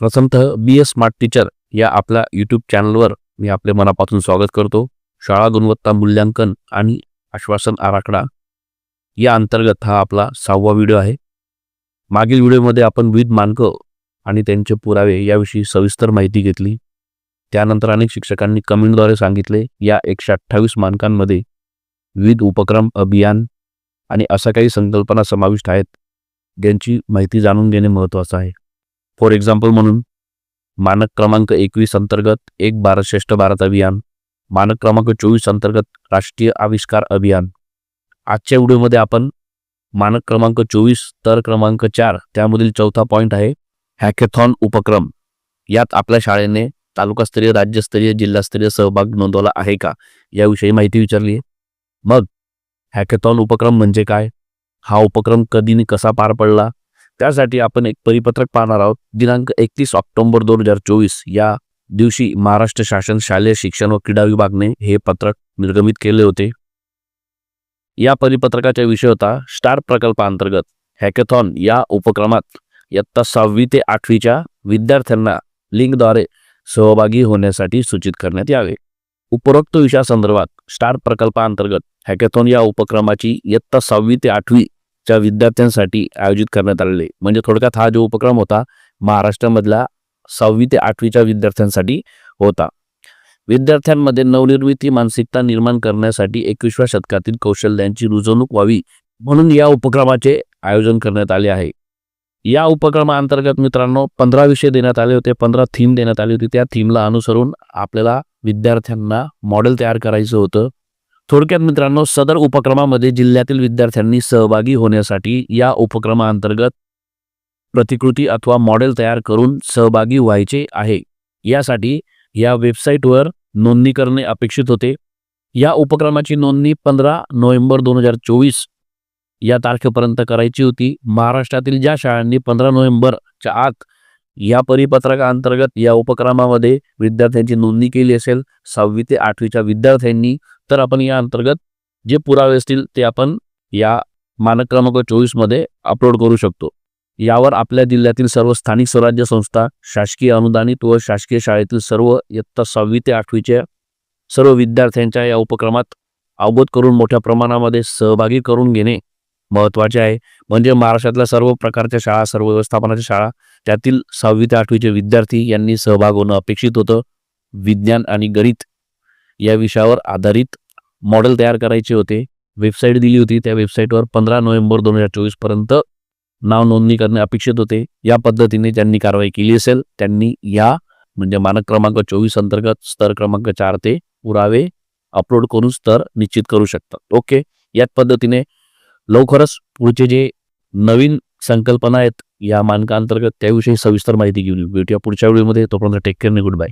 प्रथमतः बी ए smart teacher या आपल्या यूट्यूब चॅनलवर मी आपले मनापासून स्वागत करतो. शाळा गुणवत्ता मूल्यांकन आणि आश्वासन आराखडा या अंतर्गत हा आपला सहावा व्हिडिओ आहे. मागील व्हिडिओमध्ये आपण विविध मानकं आणि त्यांचे पुरावे याविषयी सविस्तर माहिती घेतली. त्यानंतर अनेक शिक्षकांनी कमेंटद्वारे सांगितले या एकशे अठ्ठावीस मानकांमध्ये विविध उपक्रम अभियान आणि अशा काही संकल्पना समाविष्ट आहेत ज्यांची माहिती जाणून घेणे महत्त्वाचं आहे. फॉर एक्झाम्पल म्हणून मानक क्रमांक एकवीस अंतर्गत एक भारत श्रेष्ठ भारत अभियान मानक क्रमांक चोवीस अंतर्गत राष्ट्रीय आविष्कार अभियान. आजच्या व्हिडिओमध्ये आपण मानक क्रमांक चोवीस तर क्रमांक चार त्यामधील चौथा पॉईंट आहे हॅकेथॉन उपक्रम. यात आपल्या शाळेने तालुकास्तरीय राज्यस्तरीय जिल्हास्तरीय सहभाग नोंदवला आहे का? याविषयी माहिती विचारली आहे मग हॅकेथॉन उपक्रम म्हणजे काय? हा उपक्रम कधी कसा पार पडला? त्यासाठी आपण एक परिपत्रक पाहणार आहोत. दिनांक एकतीस ऑक्टोबर दोन हजार चोवीस या दिवशी महाराष्ट्र शासन शालेय शिक्षण व क्रीडा विभागने हे पत्रक निर्गमित केले होते. या परिपत्रकाचा विषय होता स्टार प्रकल्पांतर्गत हॅकेथॉन या उपक्रमात इयत्ता सहावी ते आठवीच्या विद्यार्थ्यांना लिंकद्वारे सहभागी होण्यासाठी सूचित करण्यात यावे. उपरोक्त विषयासंदर्भात स्टार प्रकल्पाअंतर्गत हॅकेथॉन या उपक्रमाची इयत्ता सहावी ते आठवी च्या विद्यार्थ्यांसाठी आयोजित करण्यात आलेले. म्हणजे थोडक्यात हा जो उपक्रम होता महाराष्ट्रामधला सहावी ते आठवीच्या विद्यार्थ्यांसाठी होता. विद्यार्थ्यांमध्ये नवनिर्मिती मानसिकता निर्माण करण्यासाठी एकविसव्या शतकातील कौशल्यांची रुजवणूक व्हावी म्हणून या उपक्रमाचे आयोजन करण्यात आले आहे. या उपक्रमाअंतर्गत मित्रांनो पंधरा विषय देण्यात आले होते पंधरा थीम देण्यात आली होती. त्या थीमला अनुसरून आपल्याला विद्यार्थ्यांना मॉडेल तयार करायचं होतं. थोडक्यात मित्रांनो सदर उपक्रमामध्ये जिल्ह्यातील विद्यार्थ्यांनी सहभागी होण्यासाठी या उपक्रमाअंतर्गत प्रतिकृती अथवा मॉडेल तयार करून सहभागी व्हायचे आहे. यासाठी या वेबसाईटवर नोंदणी करणे अपेक्षित होते. या उपक्रमाची नोंदणी पंधरा नोव्हेंबर दोन हजार चोवीस या तारखेपर्यंत करायची होती. महाराष्ट्रातील ज्या शाळांनी पंधरा नोव्हेंबरच्या आत या परिपत्रकाअंतर्गत या उपक्रमामध्ये विद्यार्थ्यांची नोंदणी केली असेल सहावी ते आठवीच्या विद्यार्थ्यांनी तर आपण या अंतर्गत जे पुरावे असतील ते आपण या मानक क्रमांक चोवीसमध्ये अपलोड करू शकतो. यावर आपल्या जिल्ह्यातील सर्व स्थानिक स्वराज्य संस्था शासकीय अनुदानित व शासकीय शाळेतील सर्व इयत्ता सहावी ते आठवीच्या सर्व विद्यार्थ्यांच्या या उपक्रमात अवगत करून मोठ्या प्रमाणामध्ये सहभागी करून घेणे महत्त्वाचे आहे. म्हणजे महाराष्ट्रातल्या सर्व प्रकारच्या शाळा सर्व व्यवस्थापनाच्या शाळा त्यातील सहावी ते आठवीचे विद्यार्थी यांनी सहभाग होणं अपेक्षित होतं. विज्ञान आणि गणित या विषयावर आधारित मॉडेल तयार करायचे होते. वेबसाईट दिली होती. त्या वेबसाईटवर पंधरा नोव्हेंबर दोन हजार चोवीसपर्यंत नाव नोंदणी करणे अपेक्षित होते. या पद्धतीने ज्यांनी कारवाई केली असेल. त्यांनी या म्हणजे मानक क्रमांक चोवीस अंतर्गत स्तर क्रमांक चार ते पुरावे अपलोड करून स्तर निश्चित करू शकतात ओके. याच पद्धतीने लवकरच पुढचे जे नवीन संकल्पना आहेत या मानकांतर्गत त्याविषयी सविस्तर माहिती घेऊन भेटूया पुढच्या व्हिडिओमध्ये. तोपर्यंत टेक केअर गुड बाय